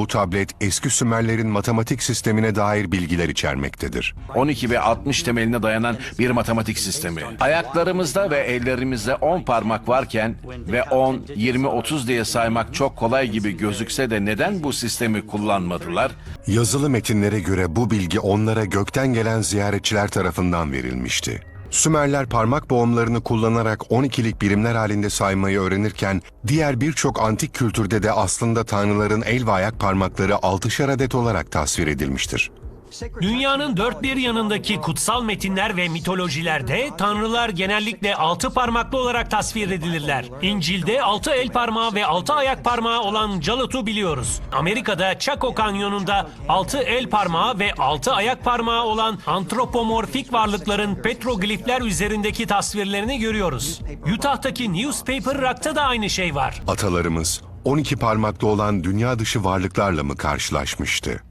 bu tablet eski Sümerlerin matematik sistemine dair bilgiler içermektedir. 12 ve 60 temeline dayanan bir matematik sistemi. Ayaklarımızda ve ellerimizde 10 parmak varken ve 10, 20, 30 diye saymak çok kolay gibi gözükse de neden bu sistemi kullanmadılar? Yazılı metinlere göre bu bilgi onlara gökten gelen ziyaretçiler tarafından verilmişti. Sümerler parmak boğumlarını kullanarak 12'lik birimler halinde saymayı öğrenirken diğer birçok antik kültürde de aslında tanrıların el ve ayak parmakları 6'şar adet olarak tasvir edilmiştir. Dünyanın dört bir yanındaki kutsal metinler ve mitolojilerde tanrılar genellikle altı parmaklı olarak tasvir edilirler. İncil'de altı el parmağı ve altı ayak parmağı olan Calut'u biliyoruz. Amerika'da Chaco Kanyonu'nda altı el parmağı ve altı ayak parmağı olan antropomorfik varlıkların petroglifler üzerindeki tasvirlerini görüyoruz. Utah'taki Newspaper Rock'ta da aynı şey var. Atalarımız 12 parmaklı olan dünya dışı varlıklarla mı karşılaşmıştı?